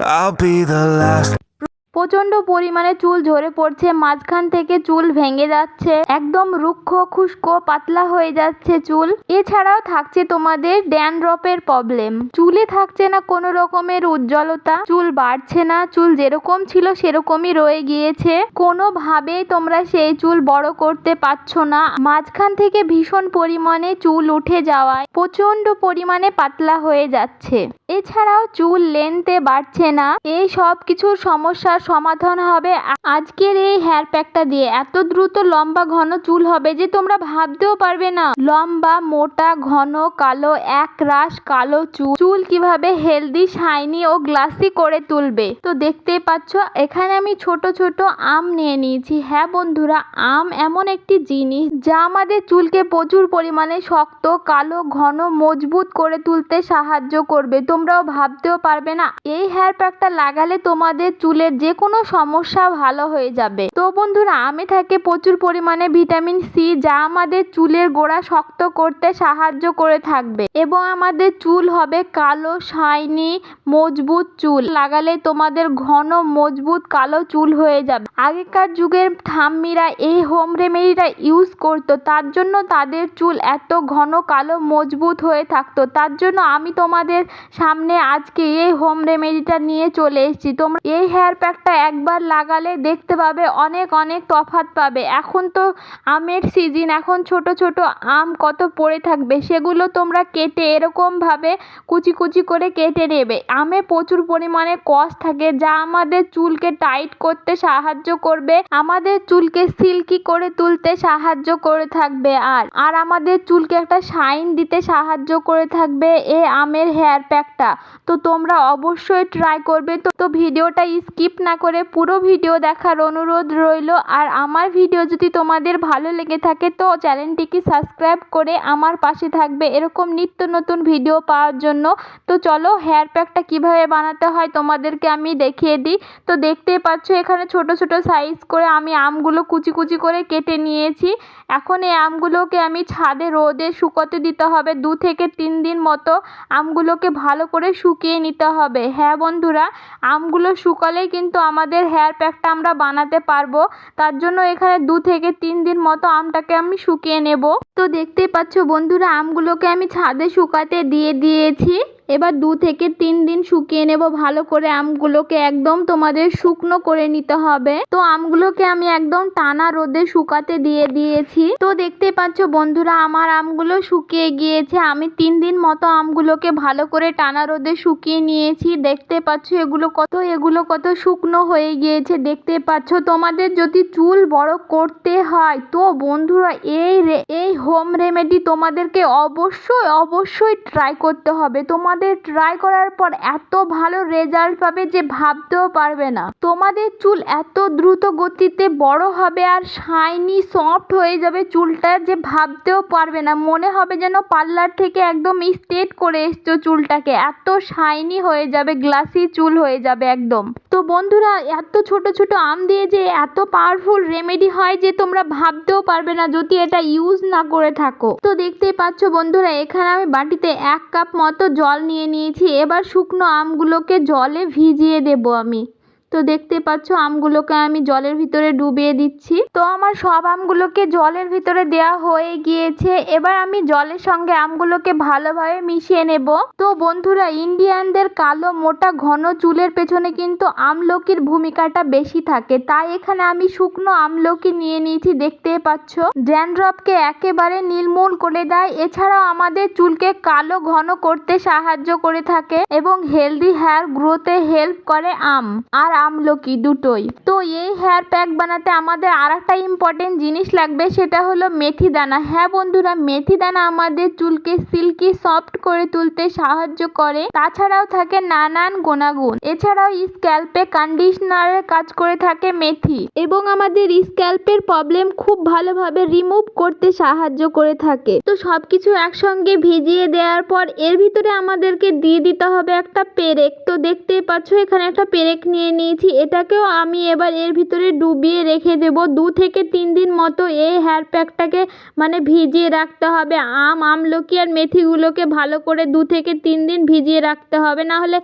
I'll be the last. প্রচণ্ড পরিমাণে চুল ঝরে পড়ছে, মাঝখান থেকে চুল ভেঙে যাচ্ছে। একদম রুক্ষ, খুস্কো, পাতলা হয়ে যাচ্ছে চুল। এছাড়াও থাকছে তোমাদের ড্যানড্রপের প্রবলেম। চুলে থাকছে না কোনো রকমের উজ্জ্বলতা। চুল বাড়ছে না, চুল যেরকম ছিল সেরকমই রয়ে গিয়েছে। কোনোভাবেই তোমরা সেই চুল বড় করতে পারছ না। মাঝখান থেকে ভীষণ পরিমাণে চুল উঠে যাওয়ায় প্রচণ্ড পরিমাণে পাতলা হয়ে যাচ্ছে। এছাড়াও চুল লেন্থে বাড়ছে না। এই সব কিছুর সমস্যার সমাধান হবে। আজকের এই হেয়ার প্যাকটা দিয়ে এত দ্রুত লম্বা ঘন চুল হবে যে তোমরা ভাবতেও পারবে না। লম্বা, মোটা, ঘন, কালো, এক রাশ কালো চুল। চুল কীভাবে হেলদি শাইনি ও গ্লাসি করে তুলবে? তো দেখতেই পাচ্ছ, এখানে আমি ছোট ছোট আম নিয়ে নিয়েছি। হ্যাঁ বন্ধুরা, আম এমন একটি জিনিস যা আমাদের চুলকে প্রচুর পরিমাণে শক্ত, কালো, ঘন, মজবুত করে তুলতে সাহায্য করবে। তোমরাও ভাবতেও পারবে না, এই হেয়ার প্যাকটা লাগালে তোমাদের চুলের যে কোনো সমস্যা ভালো হয়ে যাবে। তো বন্ধুরা, আমে থাকে প্রচুর পরিমাণে ভিটামিন সি যা আমাদের চুলের গোড়া শক্ত করতে সাহায্য করে থাকবে। এবং আমাদের চুল হবে কালো, শাইনি, মজবুত চুল। লাগালে তোমাদের ঘন, মজবুত, কালো চুল হয়ে যাবে। আগেকার যুগের ঠাম্মিরা এই হোম রেমেডিটা ইউজ করতো। তার জন্য তাদের চুল এত ঘন, কালো, মজবুত হয়ে থাকতো। তার জন্য আমি তোমাদের সামনে আজকে এই হোম রেমেডিটা নিয়ে চলে এসেছি। তোমরা এই হেয়ার প্যাকটা একবার লাগালে দেখতে পাবে অনেক অনেক তফাৎ পাবে। এখন তো আমের সিজন এখন ছোট ছোট আম কত পড়ে থাকবে, সেগুলো তোমরা কেটে এরকমভাবে কুচি কুচি করে কেটে নেবে। আমে প্রচুর পরিমাণে কষ থাকে, যা আমাদের চুলকে টাইট করতে সাহায্য করবে, আমাদের চুলকে সিল্কি করে তুলতে সাহায্য করে থাকবে, আর আর আমাদের চুলকে একটা শাইন দিতে সাহায্য করে থাকবে এ আমের হেয়ার প্যাকটা তো তোমরা অবশ্যই ট্রাই করবে। তো তো ভিডিওটা স্কিপ না করে পুরো ভিডিও দেখার অনুরোধ রইল। আর আমার ভিডিও যদি তোমাদের ভালো লেগে থাকে, তো চ্যানেলটিকে সাবস্ক্রাইব করে আমার পাশে থাকবে। এরকম নিত্য নতুন ভিডিও পাওয়ার জন্য। তো চলো, হেয়ার প্যাকটা কীভাবে বানাতে হয় তোমাদেরকে আমি দেখিয়ে দিই। তো দেখতেই পাচ্ছ, এখানে ছোট ছোট সাইজ করে আমি আমগুলো কুচি কুচি করে কেটে নিয়েছি। এখন এই আমগুলোকে আমি ছাদে রোদে শুকোতে দিতে হবে। দু থেকে তিন দিন মতো আমগুলোকে ভালো করে শুকিয়ে নিতে হবে। হ্যাঁ বন্ধুরা, আমগুলো শুকালেই কিন্তু আমাদের হেয়ার প্যাকটা আমরা বানাতে পারব। তার জন্য এখানে দু থেকে তিন দিন মতো আমটাকে আমি শুকিয়ে নেব। তো দেখতেই পাচ্ছ বন্ধুরা, আমগুলোকে আমি ছাদে শুকাতে দিয়ে দিয়েছি। এবার দু থেকে তিন দিন শুকিয়ে নেব। ভালো করে আমগুলোকে একদম তোমাদের শুকনো করে নিতে হবে। তো আমগুলোকে আমি একদম টানা রোদে শুকাতে দিয়ে দিয়েছি। তো দেখতে পাচ্ছ বন্ধুরা, আমার আমগুলো শুকিয়ে গিয়েছে। আমি তিন দিন মতো আমগুলোকে ভালো করে টানা রোদে শুকিয়ে নিয়েছি। দেখতে পাচ্ছ এগুলো কত এগুলো কত শুকনো হয়ে গিয়েছে। দেখতে পাচ্ছ তোমাদের যদি চুল বড় করতে হয়, তো বন্ধুরা এই এই হোম রেমেডি তোমাদেরকে অবশ্যই অবশ্যই ট্রাই করতে হবে। তোমাদের ট্রাই করার পর এত ভালো রেজাল্ট পাবে যে ভাবতেও পারবে না। তোমাদের চুল এত দ্রুত গতিতে বড় হবে আর শাইনি সফট হয়ে যাবে চুলটা যে ভাবতেও পারবে না। মনে হবে যেন পার্লার থেকে একদম স্ট্রেট করে এসছো চুলটাকে। এত শাইনি হয়ে যাবে গ্লাসি চুল হয়ে যাবে একদম। তো বন্ধুরা, এত ছোট ছোট আম দিয়ে যে এত পাওয়ারফুল রেমেডি হয় যে তোমরা ভাবতেও পারবে না যদি এটা ইউজ না করে থাকো। তো দেখতেই পাচ্ছ বন্ধুরা, এখানে আমি বাটিতে এক কাপ মতো জল নিয়ে নিয়েছি। এবার শুকনো আমগুলোকে জলে ভিজিয়ে দেবো আমি। তো দেখতে পাচ্ছ, আমগুলোকে আমি জলের ভিতরে ডুবিয়ে দিচ্ছি। তো আমার সব আমগুলোকে জলের ভিতরে দেওয়া হয়ে গিয়েছে। এবার আমি জলের সঙ্গে আমগুলোকে ভালোভাবে মিশিয়ে নেব। তো বন্ধুরা, ইন্ডিয়ানদের কালো, মোটা, ঘন চুলের পেছনে কিন্তু আমলকির ভূমিকাটা বেশি থাকে। তাই এখানে আমি শুকনো আমলকি নিয়ে নিয়েছি, দেখতে পাচ্ছ। ড্যান্ড্রপকে একেবারে নির্মূল করে দেয়। এছাড়াও আমাদের চুলকে কালো, ঘন করতে সাহায্য করে থাকে এবং হেলদি হেয়ার গ্রোথে হেল্প করে আম। আর আমলকি দুটোই। তো এই হেয়ার প্যাক বানাতে আমাদের আর একটা ইম্পর্টেন্ট জিনিস লাগবে, সেটা হলো মেথি দানা। হ্যাঁ বন্ধুরা, মেথি দানা আমাদের চুলকে সিল্কি সফট করে তুলতে সাহায্য করে, তাছাড়াও থাকে নানান গুণাগুণ। এছাড়াও স্ক্যাল্পে কন্ডিশনারের কাজ করে থাকে মেথি। এবং আমাদের স্ক্যাল্পের প্রবলেম খুব ভালোভাবে রিমুভ করতে সাহায্য করে থাকে। তো সবকিছু একসঙ্গে ভিজিয়ে দেওয়ার পর, এর ভিতরে আমাদেরকে দিয়ে দিতে হবে একটা পেরেক। তো দেখতেই পাচ্ছ, এখানে একটা পেরেক নিয়ে নিয়ে নিয়েছি, এটাকেও আমি এবার এর ভিতরে ডুবিয়ে রেখে দেবো। দু থেকে তিন দিন মতো এই হেয়ার প্যাকটাকে মানে ভিজিয়ে রাখতে হবে। আম, আমলকি আর মেথিগুলোকে ভালো করে দু থেকে তিন দিন ভিজিয়ে রাখতে হবে। না হলে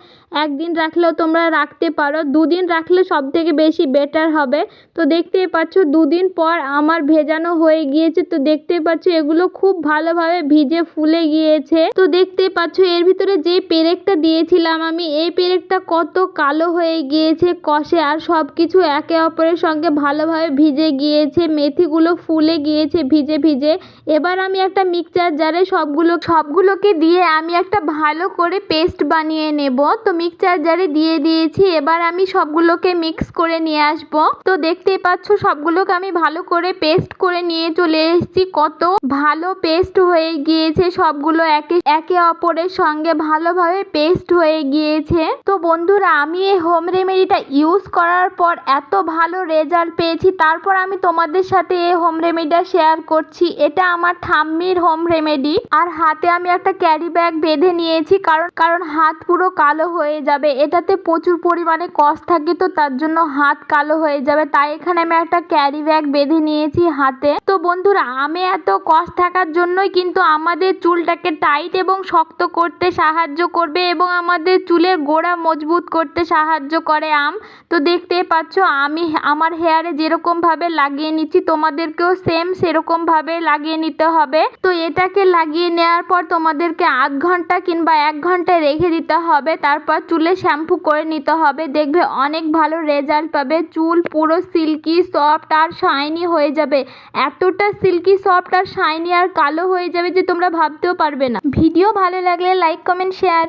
একদিন রাখলেও তোমরা রাখতে পারো। দুদিন রাখলে সব থেকে বেশি বেটার হবে। তো দেখতেই পাচ্ছ, দুদিন পর আমার ভেজানো হয়ে গিয়েছে। তো দেখতেই পাচ্ছ, এগুলো খুব ভালোভাবে ভিজে ফুলে গিয়েছে। তো দেখতেই পাচ্ছ, এর ভিতরে যে পেরেকটা দিয়েছিলাম আমি, এই পেরেকটা কত কালো হয়ে গিয়েছে। কষে আর সব কিছু একে অপরের সঙ্গে ভালোভাবে ভিজে গিয়েছে, মেথিগুলো ফুলে গিয়েছে ভিজে ভিজে। এবার আমি একটা মিক্সচার জারে সবগুলো, সবগুলোকে দিয়ে আমি একটা ভালো করে পেস্ট বানিয়ে নেব। তো মিক্সচার জারে দিয়ে দিয়েছি, এবার আমি সবগুলোকে মিক্স করে নিয়ে আসব। তো দেখতেই পাচ্ছ, সবগুলোকে আমি ভালো করে পেস্ট করে নিয়ে চলে এসেছি। কত ভালো পেস্ট হয়ে গিয়েছে সবগুলো, একে একে অপরের সঙ্গে ভালোভাবে পেস্ট হয়ে গিয়েছে। তো বন্ধুরা, আমি এই হোম রেমেডিটা ইউজ করার পর এত ভালো রেজাল্ট পেয়েছি। তারপর আমি তোমাদের সাথে এই হোম রেমেডিটা শেয়ার করছি। এটা আমার ঠাম্মির হোম রেমেডি আর হাতে আমি একটা ক্যারি ব্যাগ বেঁধে নিয়েছি। কারণ কারণ হাত পুরো কালো হয়ে যাবে। এটাতে প্রচুর পরিমাণে কষ থাকে তো তার জন্য হাত কালো হয়ে যাবে। তাই এখানে আমি একটা ক্যারি ব্যাগ বেঁধে নিয়েছি হাতে। তো বন্ধুরা, আমি এত কষ থাকার জন্যই কিন্তু আমাদের চুলটাকে টাইট এবং শক্ত করতে সাহায্য করবে এবং আমাদের চুলের গোড়া মজবুত করতে সাহায্য করে। আম তো দেখতে পাচ্ছ, আমি আমার হেয়ারে যেরকমভাবে লাগিয়ে নিচ্ছি, তোমাদেরকেও সেম সেরকমভাবে লাগিয়ে নিতে হবে। তো এটাকে লাগিয়ে নেওয়ার পর তোমাদেরকে আধ ঘণ্টা কিংবা এক ঘণ্টা রেখে দিতে হবে। তারপর চুলে শ্যাম্পু করে নিতে হবে। দেখবে অনেক ভালো রেজাল্ট পাবে। চুল পুরো সিল্কি সফট আর শাইনি হয়ে যাবে। এতটা সিল্কি সফট আর শাইনি আর কালো হয়ে যাবে যে তোমরা ভাবতেও পারবে না। ভিডিও ভালো লাগলে লাইক কমেন্ট শেয়ার